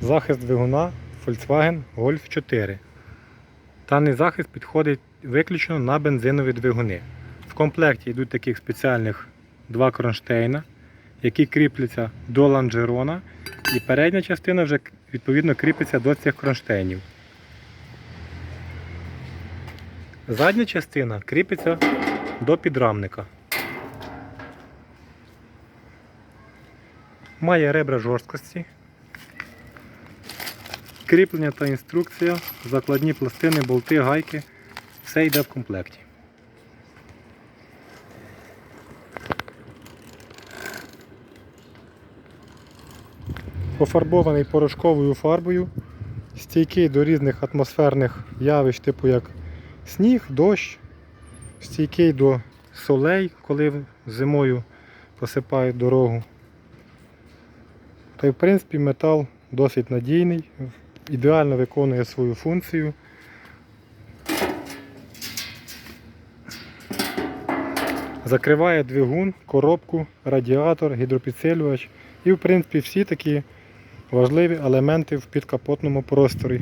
захист двигуна Volkswagen Golf 4. Даний захист підходить виключно на бензинові двигуни. В комплекті йдуть таких спеціальних два кронштейна, які кріпляться до лонжерона, і передня частина вже відповідно кріпиться до цих кронштейнів. Задня частина кріпиться до підрамника. Має ребра жорсткості. Кріплення та інструкція, закладні пластини, болти, гайки. Все йде в комплекті. Пофарбований порошковою фарбою, стійкий до різних атмосферних явищ, типу як сніг, дощ, стійкий до солей, коли зимою посипають дорогу. Та й в принципі метал досить надійний, ідеально виконує свою функцію. Закриває двигун, коробку, радіатор, гідропідсилювач і в принципі всі такі важливі елементи в підкапотному просторі.